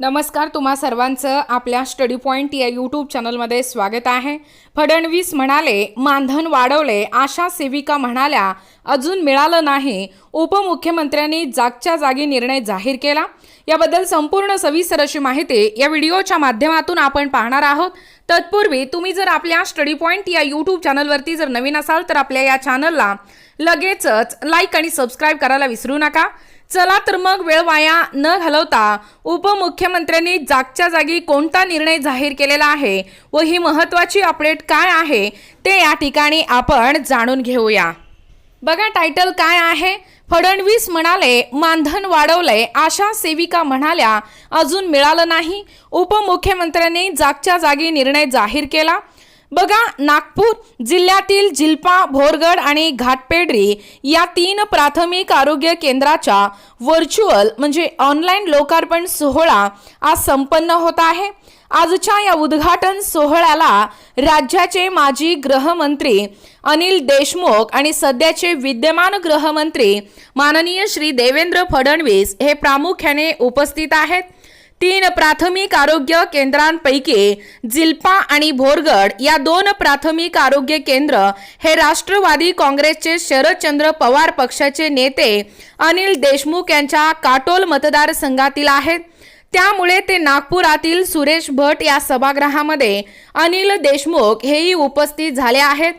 नमस्कार तुम्हा सर्वांचं आपल्या स्टडी पॉईंट या यूट्यूब चॅनलमध्ये स्वागत आहे. फडणवीस म्हणाले मानधन वाढवले आशा सेविका म्हणाल्या अजून मिळालं नाही. उपमुख्यमंत्र्यांनी जागच्या जागी निर्णय जाहीर केला. याबद्दल संपूर्ण सविस्तर अशी माहिती या व्हिडिओच्या माध्यमातून आपण पाहणार आहोत. तत्पूर्वी तुम्ही जर आपल्या स्टडी पॉईंट या यूट्यूब चॅनलवरती जर नवीन असाल तर आपल्या या चॅनलला लगेचच लाईक आणि सबस्क्राईब करायला विसरू नका. चला तर मग वेळ वाया न घालवता उपमुख्यमंत्र्यांनी जागच्या जागी कोणता निर्णय जाहीर केलेला आहे व ही महत्वाची अपडेट काय आहे ते या ठिकाणी आपण जाणून घेऊया. बघा टायटल काय आहे? फडणवीस म्हणाले मानधन वाढवलंय आशा सेविका म्हणाल्या अजून मिळालं नाही. उपमुख्यमंत्र्यांनी जागच्या जागी निर्णय जाहीर केला. बघा नागपूर जिल्ह्यातील जिल्पा भोरगड आणि घाटपेडरी या तीन प्राथमिक आरोग्य केंद्राच्या व्हर्च्युअल म्हणजे ऑनलाईन लोकार्पण सोहळा आज संपन्न होत आहे. आजच्या या उद्घाटन सोहळ्याला राज्याचे माजी गृहमंत्री अनिल देशमुख आणि सध्याचे विद्यमान गृहमंत्री माननीय श्री देवेंद्र फडणवीस हे प्रामुख्याने उपस्थित आहेत. तीन प्राथमिक आरोग्य केंद्रांपैकी जिल्पा आणि भोरगड या दोन प्राथमिक आरोग्य केंद्र हे राष्ट्रवादी काँग्रेसचे शरदचंद्र पवार पक्षाचे नेते अनिल देशमुख यांच्या काटोल मतदारसंघातील आहेत. त्यामुळे ते नागपुरातील सुरेश भट या सभागृहामध्ये अनिल देशमुख हेही उपस्थित झाले आहेत.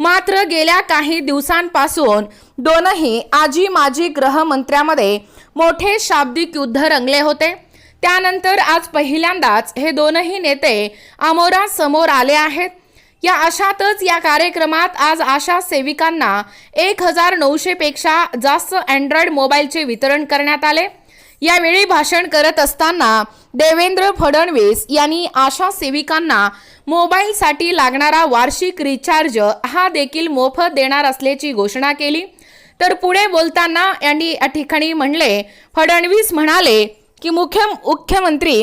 मात्र गेल्या काही दिवसांपासून दोनही आजी माजी गृहमंत्र्यामध्ये मोठे शाब्दिक युद्ध रंगले होते. त्यानंतर आज पहिल्यांदाच हे दोनही नेते अमोरा समोर आले आहेत. या अशातच या कार्यक्रमात आज आशा सेविकांना एक हजार नऊशे पेक्षा जास्त अँड्रॉइड मोबाईलचे वितरण करण्यात आले. यावेळी भाषण करत असताना देवेंद्र फडणवीस यांनी आशा सेविकांना मोबाईलसाठी लागणारा वार्षिक रिचार्ज हा देखील मोफत देणार असल्याची घोषणा केली. तर पुढे बोलताना यांनी या ठिकाणी म्हणले फडणवीस म्हणाले की मुख्य मुख्यमंत्री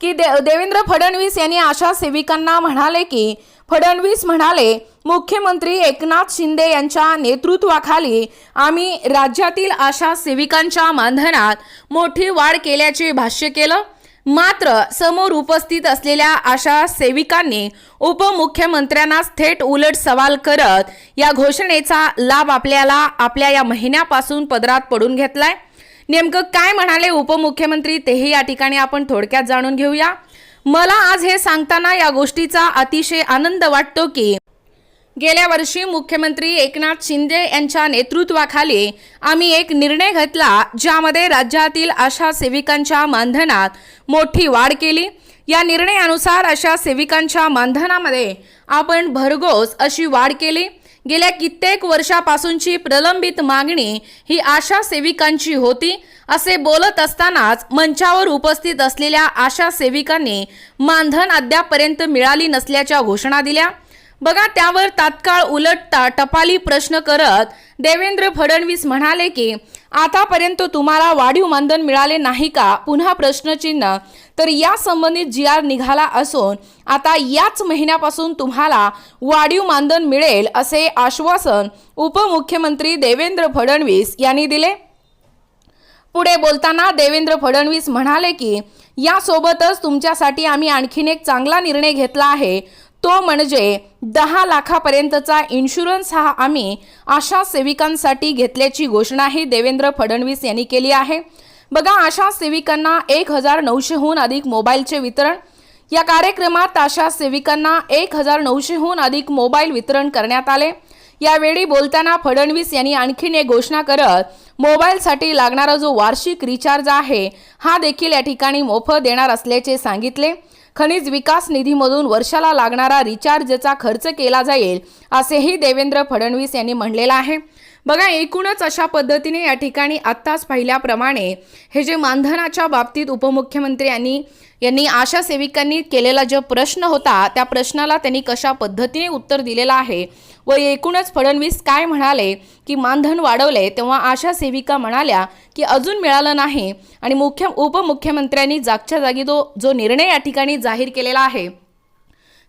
की दे देवेंद्र फडणवीस यांनी आशा सेविकांना म्हणाले की फडणवीस म्हणाले मुख्यमंत्री एकनाथ शिंदे यांच्या नेतृत्वाखाली आम्ही राज्यातील आशा सेविकांच्या मानधनात मोठी वाढ केल्याचे भाष्य केलं. मात्र समोर उपस्थित असलेल्या आशा सेविकांनी उपमुख्यमंत्र्यांना थेट उलट सवाल करत या घोषणेचा लाभ आपल्याला आपल्या या महिन्यापासून पदरात पडून घेतलाय. नेमकं काय म्हणाले उपमुख्यमंत्री तेही या ठिकाणी आपण थोडक्यात जाणून घेऊया. मला आज हे सांगताना या गोष्टीचा अतिशय आनंद वाटतो की गेल्या वर्षी मुख्यमंत्री एकनाथ शिंदे यांच्या नेतृत्वाखाली आम्ही एक निर्णय घेतला ज्यामध्ये राज्यातील आशा सेविकांच्या मानधनात मोठी वाढ केली. या निर्णयानुसार अशा सेविकांच्या मानधनामध्ये आपण भरघोस अशी वाढ केली. गेल्या कित्येक वर्षापासूनची प्रलंबित मागणी ही आशा सेविकांची होती असे बोलत असतानाच मंचावर उपस्थित असलेल्या आशा सेविकांनी मानधन अद्यापर्यंत मिळाली नसल्याच्या घोषणा दिल्या. बघा त्यावर तात्काळ उलटता टपाली प्रश्न करत देवेंद्र फडणवीस म्हणाले की आतापर्यंत तुम्हाला वाढीव मानधन मिळाले नाही का? पुन्हा प्रश्नचिन्ह. तर या संबंधित जी आर निघाला असून आता याच महिन्यापासून तुम्हाला वाढीव मानधन मिळेल असे आश्वासन उपमुख्यमंत्री देवेंद्र फडणवीस यांनी दिले. पुढे बोलताना देवेंद्र फडणवीस म्हणाले की यासोबतच तुमच्यासाठी आम्ही आणखीन एक चांगला निर्णय घेतला आहे. तो म्हणजे दहा लाखापर्यंतचा इन्शुरन्स हा आम्ही आशा सेविकांसाठी घेतल्याची घोषणाही देवेंद्र फडणवीस यांनी केली आहे. बघा आशा सेविकांना एक हजार नऊशेहून अधिक मोबाईलचे वितरण. या कार्यक्रमात आशा सेविकांना एक हजार नऊशेहून अधिक मोबाईल वितरण करण्यात आले. यावेळी बोलताना फडणवीस यांनी आणखीन एक घोषणा करत मोबाईलसाठी लागणारा जो वार्षिक रिचार्ज आहे हा देखील या ठिकाणी मोफत देणार असल्याचे सांगितले. खनिज विकास निधीमधून वर्षाला लागणारा रिचार्जचा खर्च केला जाईल असेही देवेंद्र फडणवीस यांनी म्हणलेलं आहे. बघा एकूणच अशा पद्धतीने या ठिकाणी आत्ताच पाहिल्याप्रमाणे हे जे मानधनाच्या बाबतीत उपमुख्यमंत्री यांनी यांनी आशा सेविकांनी केलेला जो प्रश्न होता त्या प्रश्नाला त्यांनी कशा पद्धतीने उत्तर दिलेलं आहे व एकूणच फडणवीस काय म्हणाले की मानधन वाढवले तेव्हा आशा सेविका म्हणाल्या की अजून मिळालं नाही आणि मुख्य उपमुख्यमंत्र्यांनी जागच्या जागी तो जो निर्णय या ठिकाणी जाहीर केलेला आहे